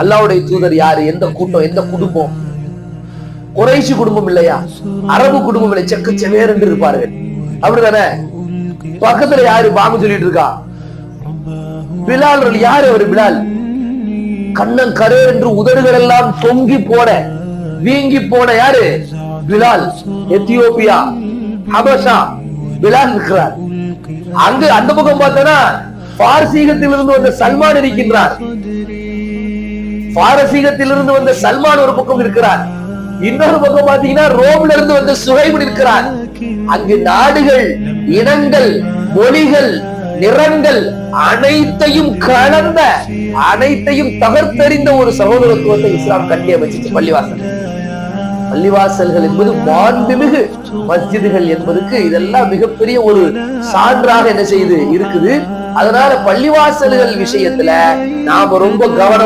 அல்லாவுடைய தூதர் யாரு? எந்த கூட்டம் எந்த குடும்பம்? குறைசி குடும்பம் இல்லையா? அரபு குடும்பம் இல்லை செக்க செவேர் என்று இருப்பார்கள். அப்படிதானே பக்கத்துல யாரு பாம்பு சொல்லிட்டு இருக்கா? பிலால் யாரு அவர்? பிலால். கண்ணன் கரேர் என்று உதடுகள் எல்லாம் தொங்கி போன வீங்கி போன யாரு? பிலால். எத்தியோப்பியா ஹபஷா பிலால் இருக்கிறார். அங்கு அந்த பக்கம் பார்த்தனா பார்சீகத்திலிருந்து வந்த சல்மான் இருக்கின்றார். பாரசீகத்திலிருந்து வந்த சல்மான் ஒரு பக்கம் இருக்கிறார். இன்னொரு பக்கம் பாத்தீங்கன்னா ரோம்ல இருந்து வந்த சுகைபு இருக்கிறார் அங்கு நாடுகள் இனங்கள் மொழிகள் நிறங்கள் அனைத்தையும் கலந்த அனைத்தையும் தகர்த்தறிந்த ஒரு சகோதரத்துவத்தை இஸ்லாம் கட்டி அமைச்சிச்சு பள்ளிவாசல். பள்ளிவாசல்கள் என்பது மாண்புமிகு மஸ்ஜிதுகள் என்பதுக்கு இதெல்லாம் மிகப்பெரிய ஒரு சான்றாக என்ன செய்யுது இருக்குது. அதனால பள்ளிவாசல்கள் விஷயத்துல நாம ரொம்ப கவனம்